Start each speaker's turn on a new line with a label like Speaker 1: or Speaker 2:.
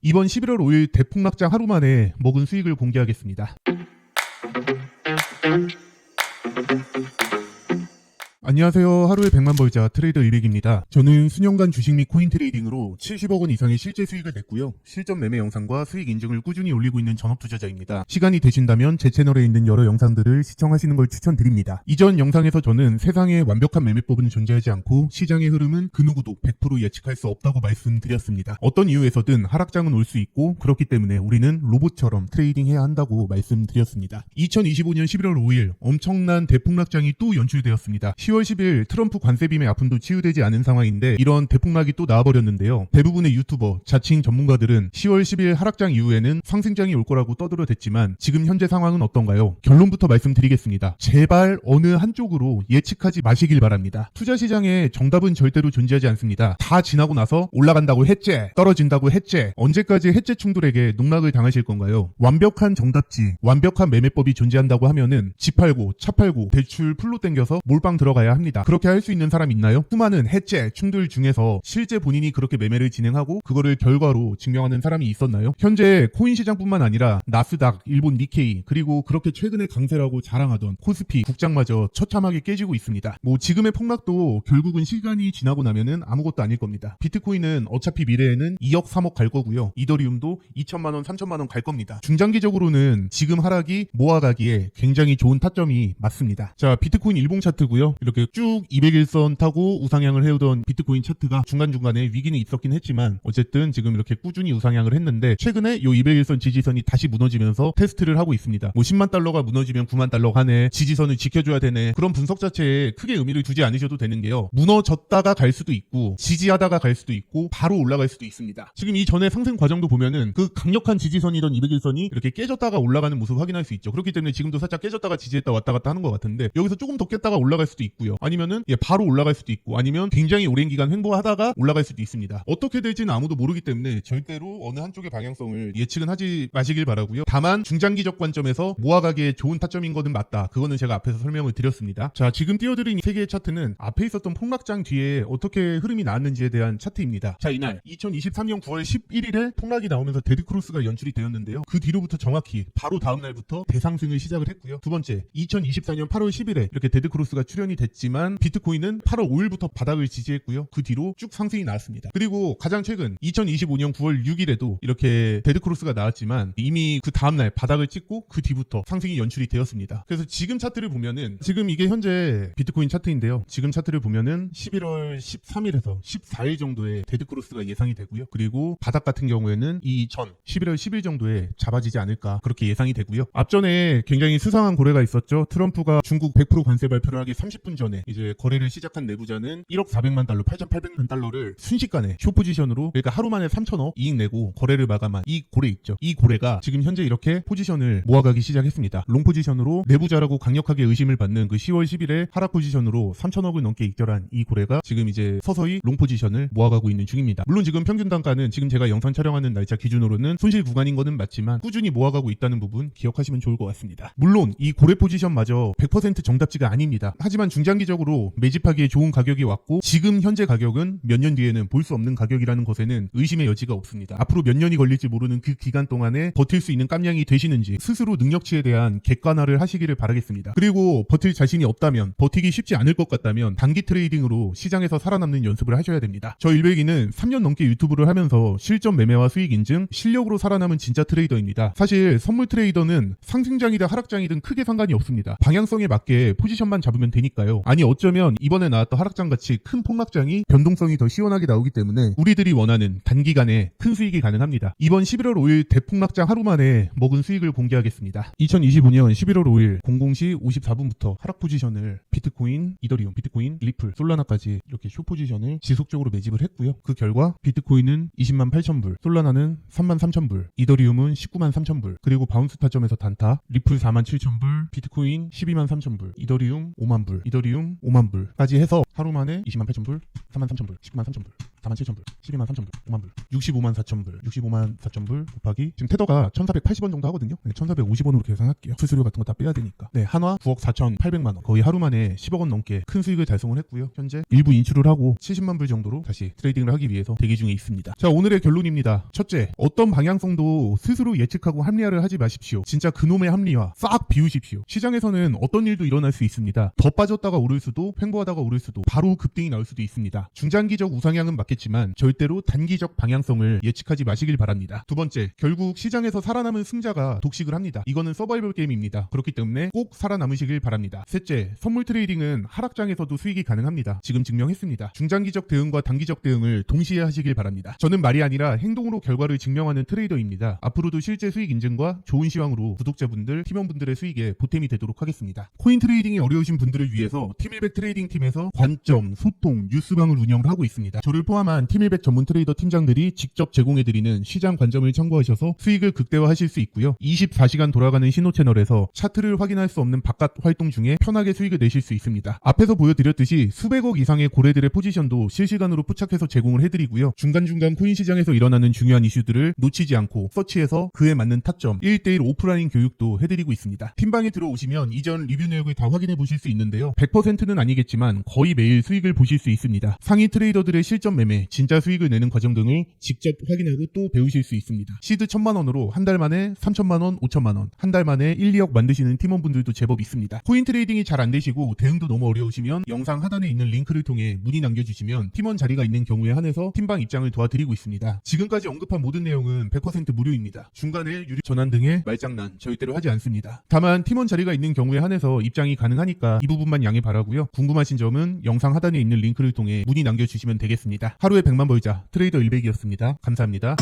Speaker 1: 이번 11월 5일 대폭락장 하루 만에 먹은 수익을 공개하겠습니다. 안녕하세요. 하루에 100만 벌자 트레이더 일백입니다. 저는 수년간 주식 및 코인 트레이딩으로 70억 원 이상의 실제 수익을 냈고요. 실전 매매 영상과 수익 인증을 꾸준히 올리고 있는 전업 투자자입니다. 시간이 되신다면 제 채널에 있는 여러 영상들을 시청하시는 걸 추천드립니다. 이전 영상에서 저는 세상에 완벽한 매매법은 존재하지 않고 시장의 흐름은 그 누구도 100% 예측할 수 없다고 말씀드렸습니다. 어떤 이유에서든 하락장은 올 수 있고 그렇기 때문에 우리는 로봇처럼 트레이딩해야 한다고 말씀드렸습니다. 2025년 11월 5일 엄청난 대폭락장이 또 연출되었습니다. 10월 10일 트럼프 관세빔의 아픔도 치유되지 않은 상황인데 이런 대폭락이 또 나와버렸는데요. 대부분의 유튜버, 자칭 전문가들은 10월 10일 하락장 이후에는 상승장이 올 거라고 떠들어댔지만 지금 현재 상황은 어떤가요? 결론부터 말씀드리겠습니다. 제발 어느 한쪽으로 예측하지 마시길 바랍니다. 투자 시장에 정답은 절대로 존재하지 않습니다. 다 지나고 나서 올라간다고 했제, 떨어진다고 했제, 언제까지 해제 충돌에게 농락을 당하실 건가요? 완벽한 정답지, 완벽한 매매법이 존재한다고 하면은 집 팔고 차 팔고 대출 풀로 땡겨서 몰빵 들어가야 합니다. 그렇게 할 수 있는 사람 있나요? 수많은 해제, 충돌 중에서 실제 본인이 그렇게 매매를 진행하고 그거를 결과로 증명하는 사람이 있었나요? 현재 코인 시장뿐만 아니라 나스닥, 일본 니케이 그리고 그렇게 최근에 강세라고 자랑하던 코스피, 국장마저 처참하게 깨지고 있습니다. 뭐 지금의 폭락도 결국은 시간이 지나고 나면은 아무것도 아닐 겁니다. 비트코인은 어차피 미래에는 2억, 3억 갈 거고요. 이더리움도 2천만 원, 3천만 원 갈 겁니다. 중장기적으로는 지금 하락이 모아가기에 굉장히 좋은 타점이 맞습니다. 자, 비트코인 일봉 차트고요. 이렇게 쭉 200일선 타고 우상향을 해오던 비트코인 차트가 중간중간에 위기는 있었긴 했지만 어쨌든 지금 이렇게 꾸준히 우상향을 했는데 최근에 요 200일선 지지선이 다시 무너지면서 테스트를 하고 있습니다. 뭐 10만 달러가 무너지면 9만 달러가 하네. 지지선을 지켜줘야 되네. 그런 분석 자체에 크게 의미를 두지 않으셔도 되는 게요. 무너졌다가 갈 수도 있고 지지하다가 갈 수도 있고 바로 올라갈 수도 있습니다. 지금 이 전에 상승 과정도 보면은 그 강력한 지지선이던 200일선이 이렇게 깨졌다가 올라가는 모습 확인할 수 있죠. 그렇기 때문에 지금도 살짝 깨졌다가 지지했다 왔다 갔다 하는 것 같은데 여기서 조금 더 깼다가 올라갈 수도 있고요. 아니면은 예, 바로 올라갈 수도 있고 아니면 굉장히 오랜 기간 횡보하다가 올라갈 수도 있습니다. 어떻게 될지는 아무도 모르기 때문에 절대로 어느 한쪽의 방향성을 예측은 하지 마시길 바라고요. 다만 중장기적 관점에서 모아가기에 좋은 타점인 것은 맞다. 그거는 제가 앞에서 설명을 드렸습니다. 자, 지금 띄워드린 세 개의 차트는 앞에 있었던 폭락장 뒤에 어떻게 흐름이 나왔는지에 대한 차트입니다. 자, 이날 2023년 9월 11일에 폭락이 나오면서 데드크로스가 연출이 되었는데요. 그 뒤로부터 정확히 바로 다음 날부터 대상승을 시작을 했고요. 두 번째, 2024년 8월 10일에 이렇게 데드크로스가 출현이 됐 지만 비트코인은 8월 5일부터 바닥을 지지했고요. 그 뒤로 쭉 상승이 나왔습니다. 그리고 가장 최근 2025년 9월 6일에도 이렇게 데드크로스가 나왔지만 이미 그 다음날 바닥을 찍고 그 뒤부터 상승이 연출이 되었습니다. 그래서 지금 차트를 보면은 지금 이게 현재 비트코인 차트인데요. 지금 차트를 보면은 11월 13일에서 14일 정도의 데드크로스가 예상이 되고요. 그리고 바닥 같은 경우에는 이 전 11월 10일 정도에 잡아지지 않을까 그렇게 예상이 되고요. 앞전에 굉장히 수상한 고래가 있었죠. 트럼프가 중국 100% 관세 발표를 하기 30분 전에 이제 거래를 시작한 내부자는 1억 400만 달러, 8,800만 달러를 순식간에 쇼 포지션으로 그러니까 하루 만에 3천억 이익 내고 거래를 마감한 이 고래 있죠. 이 고래가 지금 현재 이렇게 포지션을 모아가기 시작했습니다. 롱 포지션으로 내부자라고 강력하게 의심을 받는 그 10월 10일에 하락 포지션으로 3천억을 넘게 익절한 이 고래가 지금 이제 서서히 롱 포지션을 모아가고 있는 중입니다. 물론 지금 평균 단가는 지금 제가 영상 촬영하는 날짜 기준으로는 손실 구간인 거는 맞지만 꾸준히 모아가고 있다는 부분 기억하시면 좋을 것 같습니다. 물론 이 고래 포지션마저 100% 정답지가 아닙니다. 하지만 중장 기적으로 매집하기에 좋은 가격이 왔고 지금 현재 가격은 몇 년 뒤에는 볼 수 없는 가격이라는 것에는 의심의 여지가 없습니다. 앞으로 몇 년이 걸릴지 모르는 그 기간 동안에 버틸 수 있는 깜냥이 되시는지 스스로 능력치에 대한 객관화를 하시기를 바라겠습니다. 그리고 버틸 자신이 없다면 버티기 쉽지 않을 것 같다면 단기 트레이딩으로 시장에서 살아남는 연습을 하셔야 됩니다. 저 일백이는 3년 넘게 유튜브를 하면서 실전 매매와 수익 인증, 실력으로 살아남은 진짜 트레이더입니다. 사실 선물 트레이더는 상승장이든 하락장이든 크게 상관이 없습니다. 방향성에 맞게 포지션만 잡으면 되니까요. 아니 어쩌면 이번에 나왔던 하락장 같이 큰 폭락장이 변동성이 더 시원하게 나오기 때문에 우리들이 원하는 단기간에 큰 수익이 가능합니다. 이번 11월 5일 대폭락장 하루 만에 먹은 수익을 공개하겠습니다. 2025년 11월 5일 00시 54분부터 하락 포지션을 비트코인, 이더리움, 비트코인, 리플, 솔라나까지 이렇게 쇼 포지션을 지속적으로 매집을 했고요. 그 결과 비트코인은 20만 8천 불, 솔라나는 3만 3천 불, 이더리움은 19만 3천 불, 그리고 바운스 타점에서 단타, 리플 4만 7천 불, 비트코인 12만 3천 불, 이더리움 5만 불, 이더리움 볼륨 5만 불까지 해서 하루 만에 20만 8천 불, 3만 3천 불, 19만 3천 불, 4만 7천 불, 12만 3천 불, 5만 불, 65만 4천 불, 65만 4천 불 곱하기 지금 테더가 1,480원 정도 하거든요. 네, 1,450원으로 계산할게요. 수수료 같은 거 다 빼야 되니까. 네, 한화 9억 4,800만 원. 거의 하루 만에 10억 원 넘게 큰 수익을 달성을 했고요. 현재 일부 인출을 하고 70만 불 정도로 다시 트레이딩을 하기 위해서 대기 중에 있습니다. 자, 오늘의 결론입니다. 첫째, 어떤 방향성도 스스로 예측하고 합리화를 하지 마십시오. 진짜 그놈의 합리화 싹 비우십시오. 시장에서는 어떤 일도 일어날 수 있습니다. 더 빠졌다가 오를 수도 횡보하다가 오를 수도 바로 급등이 나올 수도 있습니다. 중장기적 우상향은 맞겠지만 절대로 단기적 방향성을 예측하지 마시길 바랍니다. 두 번째, 결국 시장에서 살아남은 승자가 독식을 합니다. 이거는 서바이벌 게임입니다. 그렇기 때문에 꼭 살아남으시길 바랍니다. 셋째, 선물 트레이딩은 하락장에서도 수익이 가능합니다. 지금 증명했습니다. 중장기적 대응과 단기적 대응을 동시에 하시길 바랍니다. 저는 말이 아니라 행동으로 결과를 증명하는 트레이더입니다. 앞으로도 실제 수익 인증과 좋은 시황으로 구독자분들, 팀원분들의 수익에 보탬이 되도록 하겠습니다. 코인 트레이딩이 어려우신 분들을 위해서 팀일백 트레이딩 팀에서 관점, 소통, 뉴스방을 운영을 하고 있습니다. 저를 포함한 팀일백 전문 트레이더 팀장들이 직접 제공해드리는 시장 관점을 참고하셔서 수익을 극대화하실 수 있고요. 24시간 돌아가는 신호 채널에서 차트를 확인할 수 없는 바깥 활동 중에 편하게 수익을 내실 수 있습니다. 앞에서 보여드렸듯이 수백억 이상의 고래들의 포지션도 실시간으로 포착해서 제공을 해드리고요. 중간중간 코인 시장에서 일어나는 중요한 이슈들을 놓치지 않고 서치해서 그에 맞는 타점 1대1 오프라인 교육도 해드리고 있습니다. 팀방에 들어오시면 이전 리뷰 내역을 다 확인해 보실 수 있는데요. 100%는 아니겠지만 거의 매일 수익을 보실 수 있습니다. 상위 트레이더들의 실전 매매, 진짜 수익을 내는 과정 등을 직접 확인하고 또 배우실 수 있습니다. 시드 1000만 원으로 한 달 만에 3천만 원, 5천만 원, 한 달 만에 1, 2억 만드시는 팀원분들도 제법 있습니다. 코인 트레이딩이 잘 안 되시고 대응도 너무 어려우시면 영상 하단에 있는 링크를 통해 문의 남겨주시면 팀원 자리가 있는 경우에 한해서 팀방 입장을 도와드리고 있습니다. 지금까지 언급한 모든 내용은 100% 무료입니다. 중간에 유료 전환 등의 말장난 절대로 하지 않습니다. 다만 팀원 자리가 있는 경우에 한해서 입장이 가능하니까 이 부분만 양해 바라고요. 궁금하신 점은 영상 하단에 있는 링크를 통해 문의 남겨주시면 되겠습니다. 하루에 100만 벌자 트레이더 100이었습니다. 감사합니다.